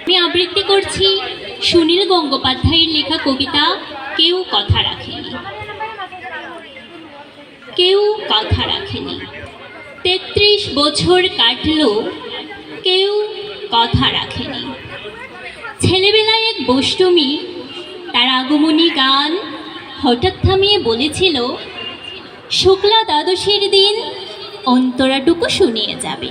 আমি আবৃত্তি করছি সুনীল গঙ্গোপাধ্যায়ের লেখা কবিতা কেউ কথা রাখেনি। কেউ কথা রাখেনি। তেত্রিশ বছর কাটলো, কেউ কথা রাখেনি। ছেলেবেলায় এক বৈষ্টমী তার আগমনী গান হঠাৎ থামিয়ে বলেছিল, শুক্লা দ্বাদশীর দিন অন্তরাটুকু শুনিয়ে যাবে।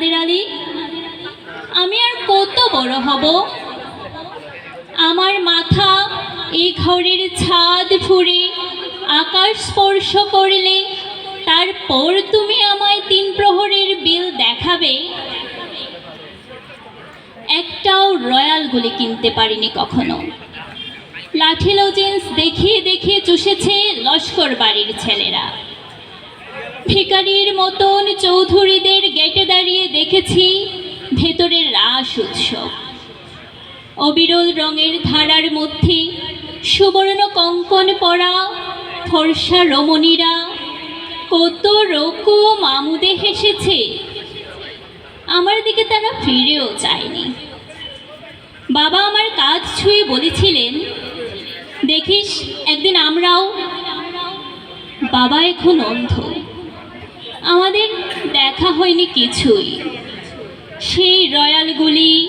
নাদের আলী? আমি আর কত বড় হব? আমার মাথা এই ঘরের ছাদ ফুঁড়ে আকাশ স্পর্শ করলে তারপর তুমি আমায় তিন প্রহরের বিল দেখাবে? একটাও রয়্যাল গুলি কিনতে পারিনি কখনো। লাঠি লজেন্স দেখিয়ে দেখিয়ে চুষেছে লস্কর বাড়ির ছেলেরা। ভিকারির মতন অবিরল রঙের ধারার মধ্যে সুবর্ণ কঙ্কন পরা ফর্সা রমণীরা কত রকম আমুদে হেসেছে। আমার দিকে তারা ফিরেও চায়নি। বাবা আমার কাজ ছুঁয়ে বলেছিলেন, দেখিস, একদিন আমরাও বাবা এখন অন্ধ। আমাদের দেখা হয়নি কিছুই। সেই রয়্যালগুলি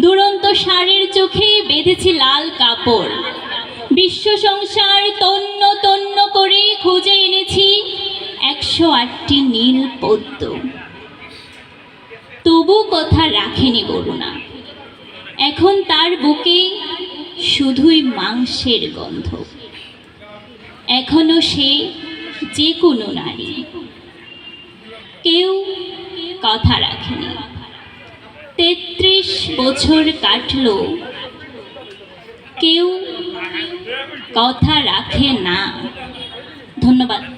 দুরন্ত ষাঁড়ের চোখে বেঁধেছি লাল কাপড়। বিশ্ব সংসার তন্ন তন্ন করে খুঁজে এনেছি একশো আটটি নীল পদ্ম। তবু কথা রাখেনি বরুণা। এখন তার বুকে শুধুই মাংসের গন্ধ। এখনও সে যে কোনো নারী। কেউ কথা রাখেনি। তেত্রিশ বছর কাটল। কেউ কথা রাখে না। ধন্যবাদ।